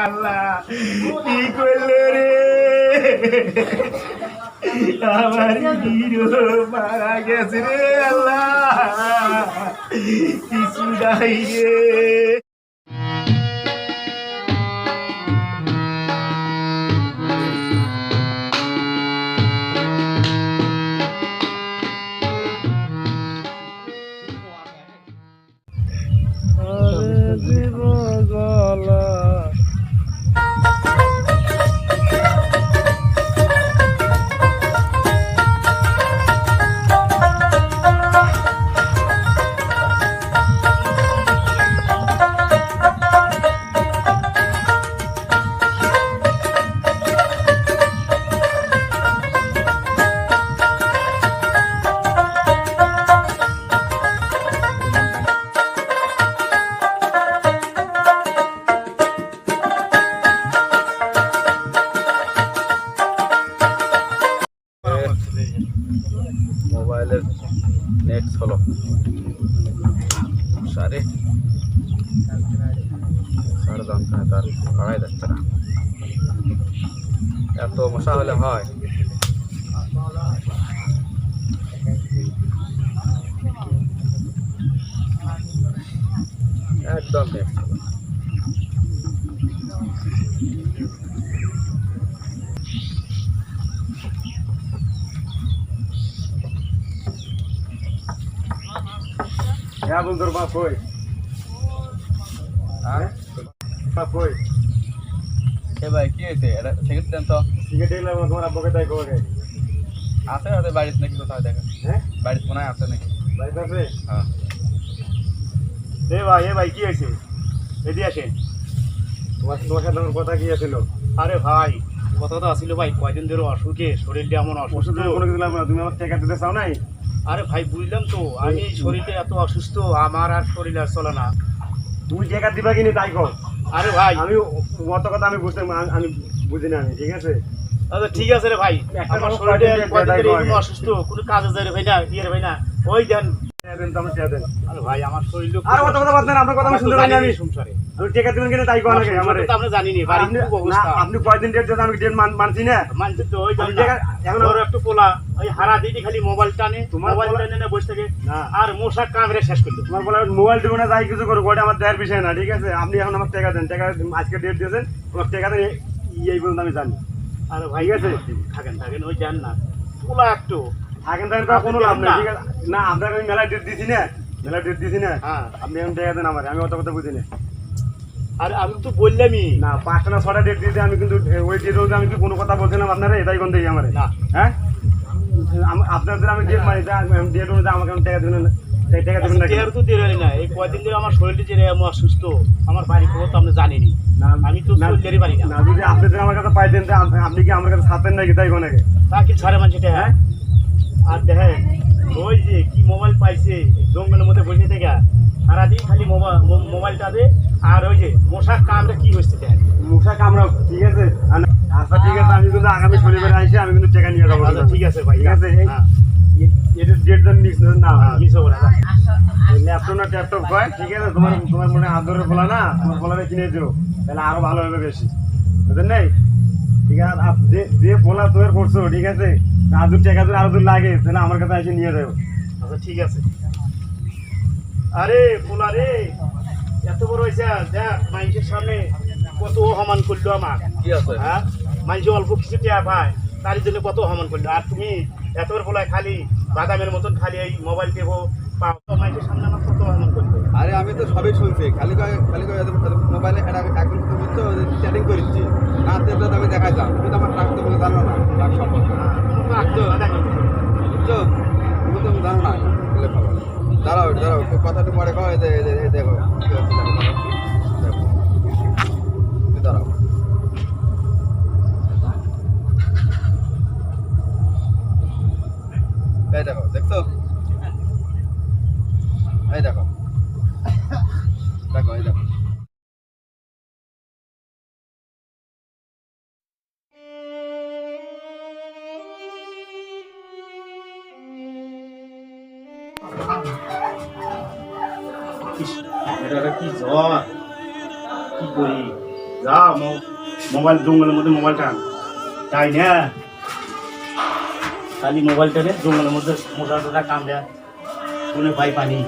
আল্লাহ কি করল রে? আমার হিরো মারা গেছে রে আল্লাহ। কিছু নাই রে। যাচ্ছে এত মশা হলে হয়। একদম হ্যাঁ বন্ধুর বাপ কই? হ্যাঁ? বাপ কই? এ ভাই কি হয়েছে? এটা সেকেন্ড দেন তো সিগারেট এলাম তোমার আব্বাকে তাই কবে আছে হয়তো বাড়িতে নাকি কোথাও দেখেন হ্যাঁ? বাড়িতে মনে হয় আছে নাকি? বাড়িতে আছে? হ্যাঁ। এ ভাই এ ভাই কি হয়েছে? এদিকে আসেন। তোমার তোমার সাথে আমার কথা কি আছিল? আরে ভাই কথা তো আসিল ভাই কয়দিন ধরে অসুখে শরীরটা এমন অসুস্থ। কোনো কিছু লাগবে তুমি আমার টাকা দিতে চাও নাই? আরে ভাই বুঝলাম তো আমি শরীরটা এত অসুস্থ আমার আর শরীর আর চলে না। তুমি টাকা দিবা কিনি তাই কর আরে ভাই। আমি অত কথা আমি বুঝতে আমি- বুঝি না আমি ঠিক আছে? আচ্ছা ঠিক আছে রে ভাই। আমার শরীরটা। অসুস্থ কোনো কাজে যাই রে ভাই না ইয়ে ভাই না। ওই দেন। দেন তো আমার দেন। আরে ভাই আমার শরীর আর অত কথা বাদ দেন আপনার কথা আমি শুনতে পাই না আমি। সংসারে। আমি টাকা দিবেন কিনা তাই কর নাকি আমার। তো আমরা জানি নি বাড়ির আপনি অবস্থা। আপনি কয়দিন ডেট দিয়েছেন আমি ডেট মানছি না। মানছি তো ওই আমি দেন জায়গা- এখন এখন একটু পোলা ওই হারা দিদি খালি মোবাইল টানে তোমার মোবাইল টানে না বসে থাকে। আর মশা কামড়ে শেষ করল তোমার বলে মোবাইল টিপে না যাই কিছু করো ওটা আমার বিষয় না ঠিক আছে? আপনি এখন আমার টাকা দেন টাকা আজকে ডেট দিয়েছেন আমার টাকা দেন এই- পর্যন্ত আমি জানি। আরে ভাই আছে। থাকেন থাকেন ওই যান না। পোলা একটু। থাকেন থাকেন কোনো লাভ নেই ঠিক আছে? না আপনাকে আমি মেলা ডেট দিছি না। মেলা ডেট দিছি না। হ্যাঁ। আপনি এখন টাকা দেন আমার আমি অত কথা বুঝি না। আরে আমি তো বললামই। না পাঁচটা না ছটা ডেট দিয়েছে আমি কিন্তু ওই ডেট অনুযায়ী আমি কি কোনো কথা বলছিলাম আপনারা? এটাই থেকে আমার? না। হ্যাঁ? আপনাদের আমি ডেট মারি ডেট অনুযায়ী আমাকে আমি টাকা দেবেন না টাকা দেবেন না তো দেরি না এই কয়দিন ধরে আমার শরীরটা যে এমন অসুস্থ আমার বাড়ি খবর তো আপনি জানেনি না আমি তো পারি না। যদি আপনাদের আমার কাছে পাইতেন তো আপনি কি আমার কাছে ছাড়তেন নাকি? তাই তা কি ছাড়ে মানুষটা হ্যাঁ? আর দেখেন ওই যে কি মোবাইল পাইছে জঙ্গলের মধ্যে বসে থেকে। সারাদিন খালি মোবাইল মোবাইলটা দে আর ওই যে মশা কামড়ে কি হচ্ছে দেখেন মুখা কামড়াও ঠিক আছে। আচ্ছা ঠিক আছে আমি কিন্তু আগামী শনিবারে আইসি আমি কিন্তু টাকা নিয়ে যাব আচ্ছা ঠিক আছে ভাই ঠিক আছে হ্যাঁ। এটা ডেট দেন মিক্স না হয় মিস হবে না ল্যাপটপ না ট্যাপটপ হয় ঠিক আছে তোমার তোমার মনে আদরের না তোমার ফোলাটা কিনে দিও তাহলে আরও ভালো হবে বেশি। বুঝলেন নাই? ঠিক আছে যে যে ফোলা তৈরি করছ ঠিক আছে আর দু টাকা যদি আরও দূর লাগে তাহলে আমার কাছে এসে নিয়ে যাও। আচ্ছা ঠিক আছে। আরে পোলা রে এত বড় হয়েছে দেখ মানুষের সামনে কত অপমান করল আমার কি আছে? হ্যাঁ? মানুষ অল্প কিছু টেয়া পায় তার জন্য কত অপমান করল। আর তুমি এত বড় পোলায় খালি বাদামের মতন খালি এই মোবাইল দেবো পাও মানুষের সামনে আমার কত অপমান করল। আরে আমি তো সবই শুনছি। খালি কয় খালি মোবাইলে এখন তো চ্যাটিং করেছি না তো আমি দেখা যাও তুমি তো আমার তো বলে জানো না। টাকা সম্পর্কে। তো আসতো, তুমি তো জানো না। কথাটা পরে কয় দেখো কি হচ্ছে দেখো, দাঁড়াও। এই দেখো দেখছ? এই দেখো। দেখো এই দেখো। ইস, এটা কি জ্বর কি করি যা মো- মোবাইল জঙ্গলের মধ্যে মোবাইলটা আন। তাই না খালি মোবাইলটা নে জঙ্গলের মধ্যে মোটা টোটা কাম দেয় কোনে পাই পানি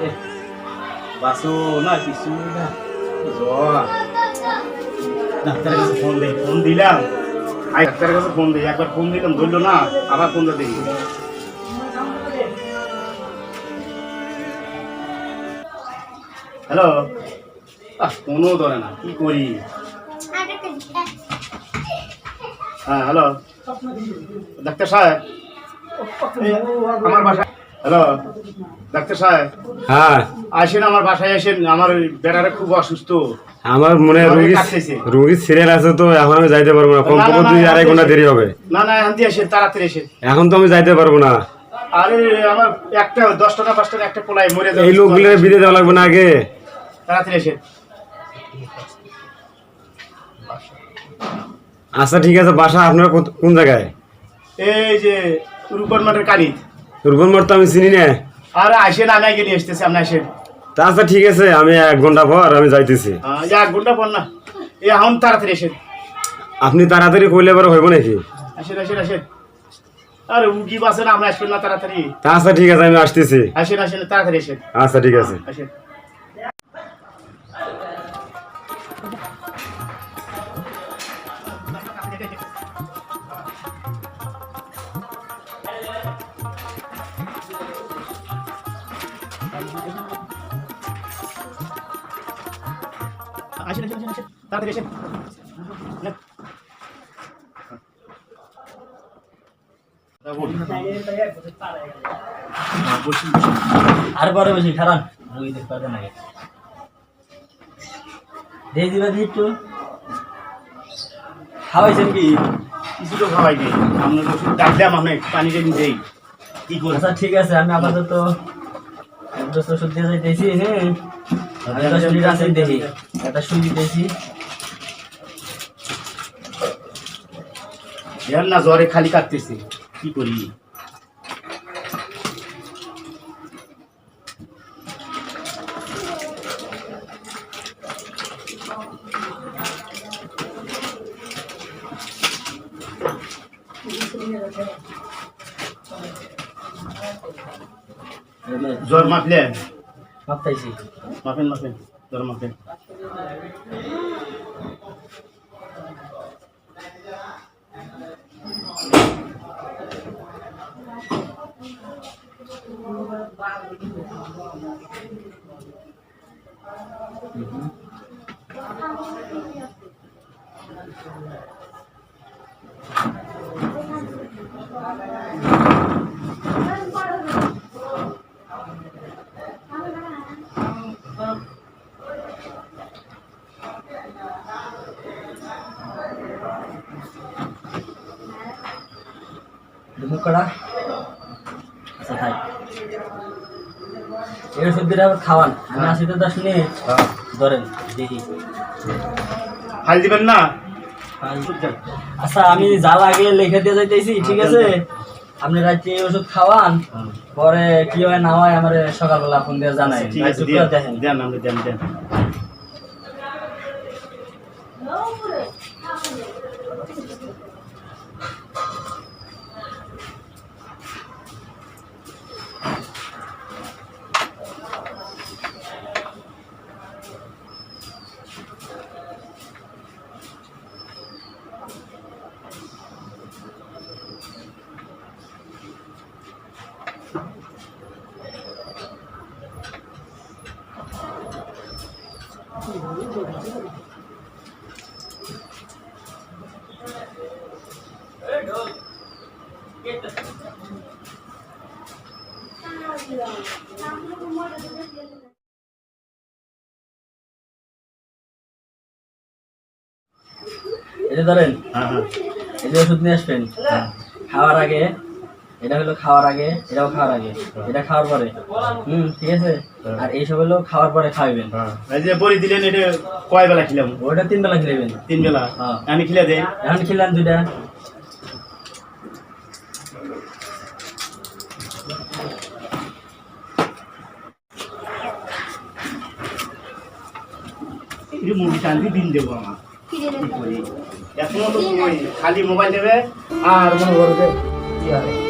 এ, বাসো না কিছু না কি জ্বর ডাক্তারের কাছে ফোন দে ফোন দিলাম আই ডাক্তারের কাছে ফোন দিই, একবার ফোন দিলাম ধরলো না, আবার ফোন দিই হ্যালো? ফোনও ধরে না, কি করি? হ্যাঁ হ্যালো? ডাক্তার সাহেব? আমার বাসা হ্যালো? ডাক্তার সাহেব হ্যাঁ। আসেন আমার বাসায় আসেন। আমার খুব অসুস্থ। আমার মনে সিরিয়াল আছে তো এখন আমি যাইতে পারব না। না, কমপক্ষে না, না, দুই আড়াই ঘণ্টা দেরি হবে। না না এখান দিয়ে আসেন তাড়াতাড়ি এখন তো আমি যাইতে পারব না। আরে আমার একটা দশটা না পাঁচটা একটা পোলাই মরে যাবে। এই লোকগুলো বিদে দেওয়া লাগবে না আগে। তাড়াতাড়ি আচ্ছা ঠিক আছে বাসা আপনার কোন জায়গায়? এই যে রূপন মাঠের কালি রূপন মাঠ তো আমি চিনি না। আরে আসেন আমি আগে নিয়ে আসতেছি আপনি আসেন। তা আচ্ছা ঠিক আছে আমি এক ঘণ্টা পর আমি যাইতেছি। এক ঘণ্টা পর না এই এখন তাড়াতাড়ি আসেন। আপনি তাড়াতাড়ি করলে এবার হইব নাকি? আসেন আসেন আসেন। আরে উগি বাসে না আপনি আসবেন না তাড়াতাড়ি। আচ্ছা ঠিক আছে আমি আসতেছি। আসেন আসেন তাড়াতাড়ি আসেন। আচ্ছা ঠিক আছে। আসেন। তাড়াতাড়ি আর পরে খারাপ। রুগী দেখতে পারবে না। দিয়ে দিবা একটু। খাওয়াইছেন কি? কিছু তো খাওয়াই নেই আমরা তো শুধু ডাকলাম আমরা পানি টানি দেই। কি আচ্ছা ঠিক আছে আমি আপাতত দোস্ত ওষুধ দিয়ে যাইতেছি হ্যাঁ। একটা শরীর আছে এর না জ্বরে খালি কাটতেছে? কি করি? জ্বর মাপলেন? ভাবতাইছি মাপেন মাপেন জ্বর মাপেন। মুখ করা আচ্ছা থাক এই আবার খাওয়ান আমি আসি তো দশ মিনিট ধরেন দেখি। হাল দিবেন না? আচ্ছা আমি যা লাগে লিখে দিয়ে যাইতেছি ঠিক আছে? আপনি রাত্রে এই ওষুধ খাওয়ান পরে কি হয় না হয় আমার সকালবেলা ফোন দিয়ে জানাই ঠিক আছে একটু করে দেখেন। দেন আপনি দেন দেন। এই যে ধরেন হ্যাঁ হ্যাঁ। এই যে ওষুধ নিয়ে আসবেন খাওয়ার আগে এটা হলো খাওয়ার আগে এটাও খাওয়ার আগে এটা খাওয়ার পরে। হুম ঠিক আছে? হ্যাঁ। আর হলো খাওয়ার পরে খাইবেন হ্যাঁ। এই যে বড়ি দিলেন এটা কয় বেলা খিলাম? ওটা তিন বেলা খিলাবেন তিন বেলা? হ্যাঁ। আমি খিলা দেই। এখন দুইটা। দিন দেবো আমার। এখনও তো খালি মোবাইল দেবে আর মনে করবে কি হবে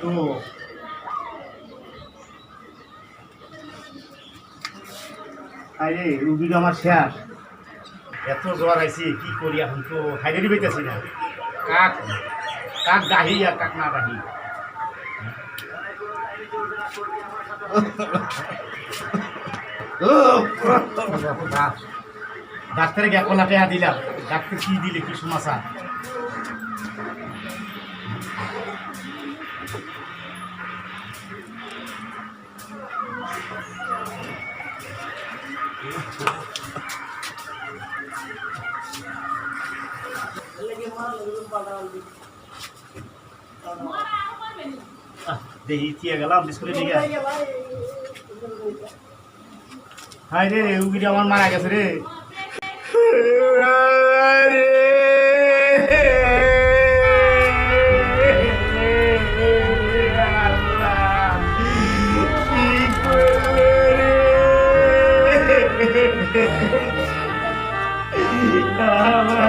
কষ্ট আরে রুগীটা আমার শেষ। এত জ্বর আইছে কি করি এখন তো? হাইডেরি পেতেছি না? কাক? কাক ডাহি আর কাক না ডাহি ডাক্তারে টেয়া দিলাম ডাক্তার কি দিলে কি সমাচার আহ, দেখি কি গেলাম স্কুলে নিয়ে হাই রে উগিটা আমার মারা গেছে রে আমার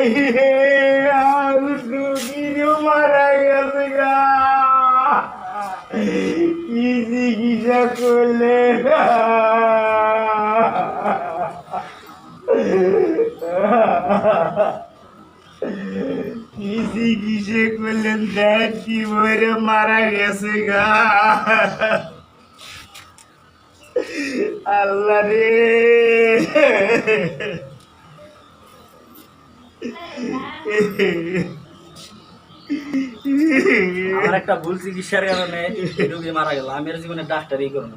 আর রুগীরও মারা গেছে গা কি চিকিৎসা করলে। কি চিকিৎসা করলেন দেখ কি বইরে আল্লাহ রে। আমার একটা ভুল চিকিৎসার কারণে রোগী মারা গেল। আমি আর জীবনে ডাক্তারই করব